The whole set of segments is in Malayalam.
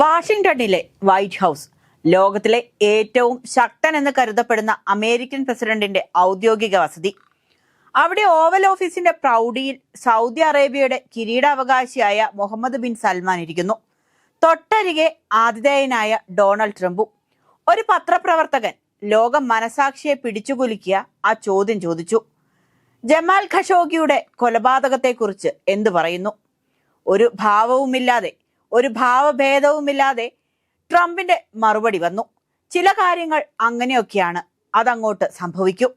വാഷിംഗ്ടണിലെ വൈറ്റ് ഹൗസ് ലോകത്തിലെ ഏറ്റവും ശക്തൻ എന്ന് കരുതപ്പെടുന്ന അമേരിക്കൻ പ്രസിഡന്റിന്റെ ഔദ്യോഗിക വസതി. അവിടെ ഓവൽ ഓഫീസിന്റെ പ്രൗഢിയിൽ സൗദി അറേബ്യയുടെ കിരീടാവകാശിയായ മുഹമ്മദ് ബിൻ സൽമാൻ ഇരിക്കുന്നു. തൊട്ടരികെ ആതിഥേയനായ ഡൊണാൾഡ് ട്രംപും ഒരു പത്രപ്രവർത്തകൻ ലോകം മനസാക്ഷിയെ പിടിച്ചുകുലുക്കിയ ആ ചോദ്യം ചോദിച്ചു. ജമാൽ ഖഷോഗിയുടെ കൊലപാതകത്തെക്കുറിച്ച് എന്തു പറയുന്നു? ഒരു ഭാവവുമില്ലാതെ ഒരു ഭാവഭേദവുമില്ലാതെ ട്രംപിന്റെ മറുപടി വന്നു. ചില കാര്യങ്ങൾ അങ്ങനെയൊക്കെയാണ് അതങ്ങോട്ട് സംഭവിക്കും.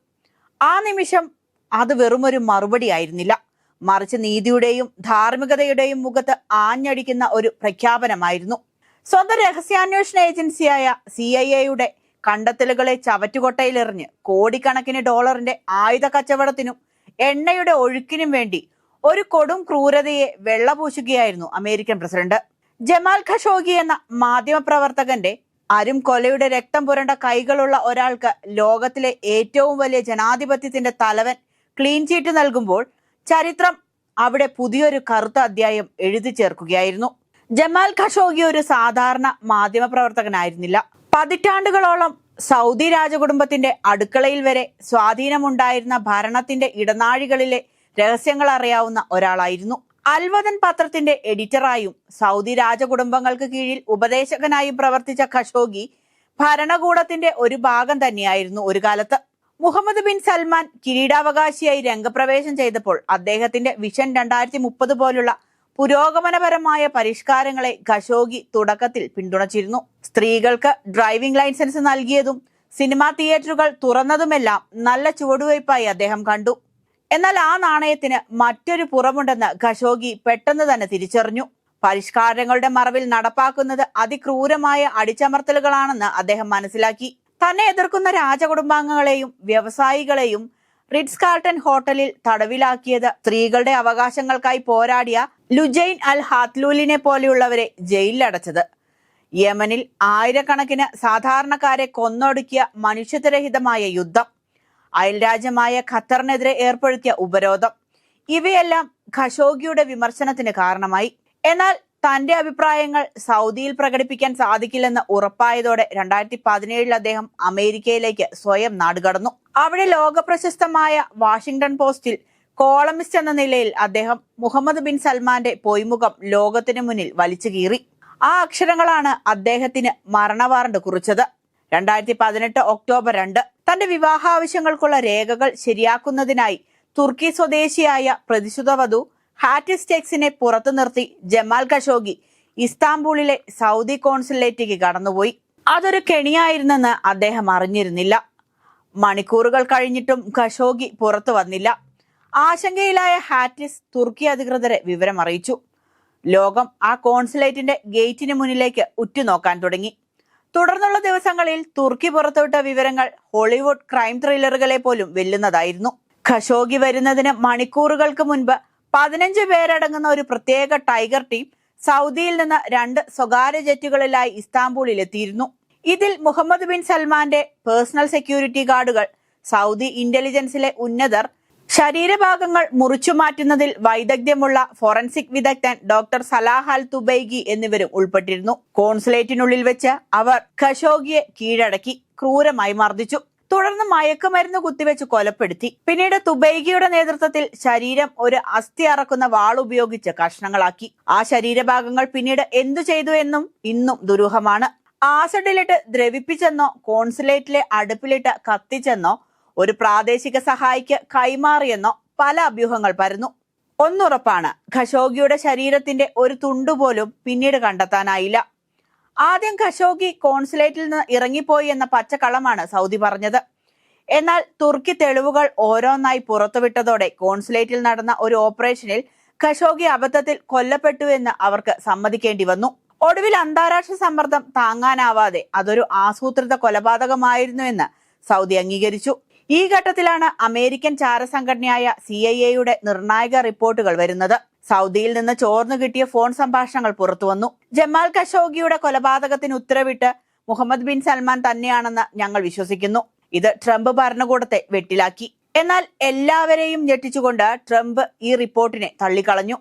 ആ നിമിഷം അത് വെറുമൊരു മറുപടി ആയിരുന്നില്ല. മറിച്ച് നീതിയുടെയും ധാർമ്മികതയുടെയും മുഖത്ത് ആഞ്ഞടിക്കുന്ന ഒരു പ്രഖ്യാപനമായിരുന്നു. സ്വന്തം രഹസ്യാന്വേഷണ ഏജൻസിയായ സി ഐ എയുടെ കണ്ടെത്തലുകളെ ചവറ്റുകൊട്ടയിലെറിഞ്ഞ് കോടിക്കണക്കിന് ഡോളറിന്റെ ആയുധ കച്ചവടത്തിനും എണ്ണയുടെ ഒഴുക്കിനും വേണ്ടി ഒരു കൊടും ക്രൂരതയെ വെള്ളപൂശുകയായിരുന്നു അമേരിക്കൻ പ്രസിഡന്റ്. ജമാൽ ഖഷോഗി എന്ന മാധ്യമപ്രവർത്തകന്റെ അരും കൊലയുടെ രക്തം പുരണ്ട കൈകളുള്ള ഒരാൾക്ക് ലോകത്തിലെ ഏറ്റവും വലിയ ജനാധിപത്യത്തിന്റെ തലവൻ ക്ലീൻ ചീറ്റ് നൽകുമ്പോൾ ചരിത്രം അവിടെ പുതിയൊരു കറുത്ത അധ്യായം എഴുതി ചേർക്കുകയായിരുന്നു. ജമാൽ ഖഷോഗി ഒരു സാധാരണ മാധ്യമപ്രവർത്തകനായിരുന്നില്ല. പതിറ്റാണ്ടുകളോളം സൗദി രാജകുടുംബത്തിന്റെ അടുക്കളയിൽ വരെ സ്വാധീനമുണ്ടായിരുന്ന ഭരണത്തിന്റെ ഇടനാഴികളിലെ രഹസ്യങ്ങൾ അറിയാവുന്ന ഒരാളായിരുന്നു. അൽവദൻ പത്രത്തിന്റെ എഡിറ്ററായും സൗദി രാജകുടുംബങ്ങൾക്ക് കീഴിൽ ഉപദേശകനായും പ്രവർത്തിച്ച ഖഷോഗി ഭരണകൂടത്തിന്റെ ഒരു ഭാഗം തന്നെയായിരുന്നു ഒരു കാലത്ത്. മുഹമ്മദ് ബിൻ സൽമാൻ കിരീടാവകാശിയായി രംഗപ്രവേശം ചെയ്തപ്പോൾ അദ്ദേഹത്തിന്റെ വിഷൻ രണ്ടായിരത്തി മുപ്പത് പോലുള്ള പുരോഗമനപരമായ പരിഷ്കാരങ്ങളെ ഖഷോഗി തുടക്കത്തിൽ പിന്തുണച്ചിരുന്നു. സ്ത്രീകൾക്ക് ഡ്രൈവിംഗ് ലൈസൻസ് നൽകിയതും സിനിമാ തിയേറ്ററുകൾ തുറന്നതുമെല്ലാം നല്ല ചുവടുവയ്പായി അദ്ദേഹം കണ്ടു. എന്നാൽ ആ നാണയത്തിന് മറ്റൊരു പുറമുണ്ടെന്ന് ഖഷോഗി പെട്ടെന്ന് തന്നെ തിരിച്ചറിഞ്ഞു. പരിഷ്കാരങ്ങളുടെ മറവിൽ നടപ്പാക്കുന്നത് അതിക്രൂരമായ അടിച്ചമർത്തലുകളാണെന്ന് അദ്ദേഹം മനസ്സിലാക്കി. തന്നെ എതിർക്കുന്ന രാജകുടുംബാംഗങ്ങളെയും വ്യവസായികളെയും റിഡ്സ് കാർട്ടൻ ഹോട്ടലിൽ തടവിലാക്കിയത് സ്ത്രീകളുടെ അവകാശങ്ങൾക്കായി പോരാടിയ ലുജൈൻ അൽ ഹാത്ലൂലിനെ പോലെയുള്ളവരെ ജയിലിലടച്ചത്. യമനിൽ ആയിരക്കണക്കിന് സാധാരണക്കാരെ കൊന്നൊടുക്കിയ മനുഷ്യത്വരഹിതമായ യുദ്ധം. അയൽരാജ്യമായ ഖത്തറിനെതിരെ ഏർപ്പെടുത്തിയ ഉപരോധം. ഇവയെല്ലാം ഖഷോഗിയുടെ വിമർശനത്തിന് കാരണമായി. എന്നാൽ തന്റെ അഭിപ്രായങ്ങൾ സൗദിയിൽ പ്രകടിപ്പിക്കാൻ സാധിക്കില്ലെന്ന് ഉറപ്പായതോടെ രണ്ടായിരത്തി പതിനേഴിൽ അദ്ദേഹം അമേരിക്കയിലേക്ക് സ്വയം നാടുകടന്നു. അവിടെ ലോകപ്രശസ്തമായ വാഷിംഗ്ടൺ പോസ്റ്റിൽ കോളമിസ്റ്റ് എന്ന നിലയിൽ അദ്ദേഹം മുഹമ്മദ് ബിൻ സൽമാന്റെ പൊയ്മുഖം ലോകത്തിനു മുന്നിൽ വലിച്ചു കീറി. ആ അക്ഷരങ്ങളാണ് അദ്ദേഹത്തിന് മരണവാറണ്ട് കുറിച്ചത്. രണ്ടായിരത്തി പതിനെട്ട് ഒക്ടോബർ രണ്ട് തന്റെ വിവാഹാവശ്യങ്ങൾക്കുള്ള രേഖകൾ ശരിയാക്കുന്നതിനായി തുർക്കി സ്വദേശിയായ പ്രതിശുദ്ധ വധു ഹാറ്റിസ് ടെക്സിനെ പുറത്തു നിർത്തി ജമാൽ ഖഷോഗി ഇസ്താംബൂളിലെ സൗദി കോൺസുലേറ്റിലേക്ക് കടന്നുപോയി. അതൊരു കെണിയായിരുന്നെന്ന് അദ്ദേഹം അറിഞ്ഞിരുന്നില്ല. മണിക്കൂറുകൾ കഴിഞ്ഞിട്ടും ഖഷോഗി പുറത്തു വന്നില്ല. ആശങ്കയിലായ ഹാറ്റിസ് തുർക്കി അധികൃതരെ വിവരം അറിയിച്ചു ലോകം ആ കോൺസുലേറ്റിന്റെ ഗേറ്റിന് മുന്നിലേക്ക് ഉറ്റുനോക്കാൻ തുടങ്ങി. തുടർന്നുള്ള ദിവസങ്ങളിൽ തുർക്കി പുറത്തുവിട്ട വിവരങ്ങൾ ഹോളിവുഡ് ക്രൈം ത്രില്ലറുകളെ പോലും വെല്ലുന്നതായിരുന്നു. ഖഷോഗി വരുന്നതിന് മണിക്കൂറുകൾക്ക് മുൻപ് പതിനഞ്ച് പേരടങ്ങുന്ന ഒരു പ്രത്യേക ടൈഗർ ടീം സൗദിയിൽ നിന്ന് രണ്ട് സ്വകാര്യ ജെറ്റുകളിലായി ഇസ്താംബൂളിൽ എത്തിയിരുന്നു ഇതിൽ മുഹമ്മദ് ബിൻ സൽമാന്റെ പേഴ്സണൽ സെക്യൂരിറ്റി ഗാർഡുകൾ സൗദി ഇന്റലിജൻസിലെ ഉന്നതർ ശരീരഭാഗങ്ങൾ മുറിച്ചു മാറ്റുന്നതിൽ വൈദഗ്ധ്യമുള്ള ഫോറൻസിക് വിദഗ്ധൻ ഡോക്ടർ സലാഹ് അൽ തുബൈഗി എന്നിവരും ഉൾപ്പെട്ടിരുന്നു. കോൺസുലേറ്റിനുള്ളിൽ വെച്ച് അവർ ഖഷോഗിയെ കീഴടക്കി ക്രൂരമായി മർദ്ദിച്ചു. തുടർന്ന് മയക്കുമരുന്ന് കുത്തിവെച്ച് കൊലപ്പെടുത്തി. പിന്നീട് തുബൈഗിയുടെ നേതൃത്വത്തിൽ ശരീരം ഒരു അസ്ഥി അറക്കുന്ന വാൾ ഉപയോഗിച്ച് കഷ്ണങ്ങളാക്കി. ആ ശരീരഭാഗങ്ങൾ പിന്നീട് എന്തു ചെയ്തു എന്നും ഇന്നും ദുരൂഹമാണ്. ആസിഡിലിട്ട് ദ്രവിപ്പിച്ചെന്നോ കോൺസുലേറ്റിലെ അടുപ്പിലിട്ട് കത്തിച്ചെന്നോ ഒരു പ്രാദേശിക സഹായിക്ക് കൈമാറിയെന്നോ പല അഭ്യൂഹങ്ങൾ പരന്നു. ഒന്നുറപ്പാണ് ഖഷോഗിയുടെ ശരീരത്തിന്റെ ഒരു തുണ്ടുപോലും പിന്നീട് കണ്ടെത്താനായില്ല. ആദ്യം ഖഷോഗി കോൺസുലേറ്റിൽ നിന്ന് ഇറങ്ങിപ്പോയി എന്ന പച്ചക്കളമാണ് സൗദി പറഞ്ഞത്. എന്നാൽ തുർക്കി തെളിവുകൾ ഓരോന്നായി പുറത്തുവിട്ടതോടെ കോൺസുലേറ്റിൽ നടന്ന ഒരു ഓപ്പറേഷനിൽ ഖഷോഗി അബദ്ധത്തിൽ കൊല്ലപ്പെട്ടു എന്ന് അവർക്ക് സമ്മതിക്കേണ്ടി വന്നു. ഒടുവിൽ അന്താരാഷ്ട്ര സമ്മർദ്ദം താങ്ങാനാവാതെ അതൊരു ആസൂത്രിത കൊലപാതകമായിരുന്നു എന്ന് സൗദി അംഗീകരിച്ചു. ഈ ഘട്ടത്തിലാണ് അമേരിക്കൻ ചാരസംഘടനയായ സി ഐ എയുടെ നിർണായക റിപ്പോർട്ടുകൾ വരുന്നത്. സൗദിയിൽ നിന്ന് ചോർന്നു കിട്ടിയ ഫോൺ സംഭാഷണങ്ങൾ പുറത്തുവന്നു ജമാൽ ഖഷോഗിയുടെ കൊലപാതകത്തിന് ഉത്തരവിട്ട് മുഹമ്മദ് ബിൻ സൽമാൻ തന്നെയാണെന്ന് ഞങ്ങൾ വിശ്വസിക്കുന്നു. ഇത് ട്രംപ് ഭരണകൂടത്തെ വെട്ടിലാക്കി. എന്നാൽ എല്ലാവരെയും ഞെട്ടിച്ചുകൊണ്ട് ട്രംപ് ഈ റിപ്പോർട്ടിനെ തള്ളിക്കളഞ്ഞു.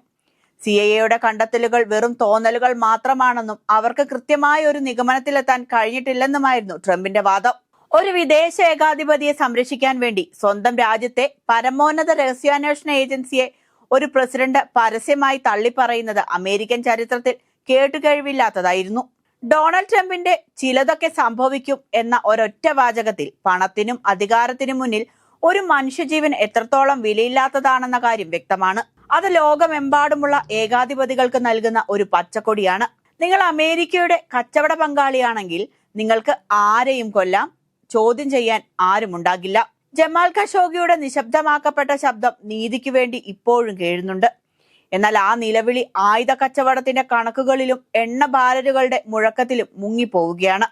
സി ഐ എയുടെ കണ്ടെത്തലുകൾ വെറും തോന്നലുകൾ മാത്രമാണെന്നും അവർക്ക് കൃത്യമായ ഒരു നിഗമനത്തിലെത്താൻ കഴിഞ്ഞിട്ടില്ലെന്നുമായിരുന്നു ട്രംപിന്റെ വാദം. ഒരു വിദേശ ഏകാധിപതിയെ സംരക്ഷിക്കാൻ വേണ്ടി സ്വന്തം രാജ്യത്തെ പരമോന്നത രഹസ്യാന്വേഷണ ഏജൻസിയെ ഒരു പ്രസിഡന്റ് പരസ്യമായി തള്ളിപ്പറയുന്നത് അമേരിക്കൻ ചരിത്രത്തിൽ കേട്ടുകഴിവില്ലാത്തതായിരുന്നു ഡൊണാൾഡ് ട്രംപിന്റെ ചിലതൊക്കെ സംഭവിക്കും എന്ന ഒരൊറ്റ വാചകത്തിൽ പണത്തിനും അധികാരത്തിനും മുന്നിൽ ഒരു മനുഷ്യജീവൻ എത്രത്തോളം വിലയില്ലാത്തതാണെന്ന കാര്യം വ്യക്തമാണ്. അത് ലോകമെമ്പാടുമുള്ള ഏകാധിപതികൾക്ക് നൽകുന്ന ഒരു പച്ചക്കൊടിയാണ്. നിങ്ങൾ അമേരിക്കയുടെ കച്ചവട പങ്കാളിയാണെങ്കിൽ നിങ്ങൾക്ക് ആരെയും കൊല്ലാം ചോദ്യം ചെയ്യാൻ ആരുമുണ്ടാകില്ല ജമാൽ ഖഷോഗിയുടെ നിശബ്ദമാക്കപ്പെട്ട ശബ്ദം നീതിക്ക് വേണ്ടി ഇപ്പോഴും കേഴുന്നുണ്ട്. എന്നാൽ ആ നിലവിളി ആയുധ കച്ചവടത്തിന്റെ കണക്കുകളിലും എണ്ണ ബാരലുകളുടെ മുഴക്കത്തിലും മുങ്ങിപ്പോവുകയാണ്.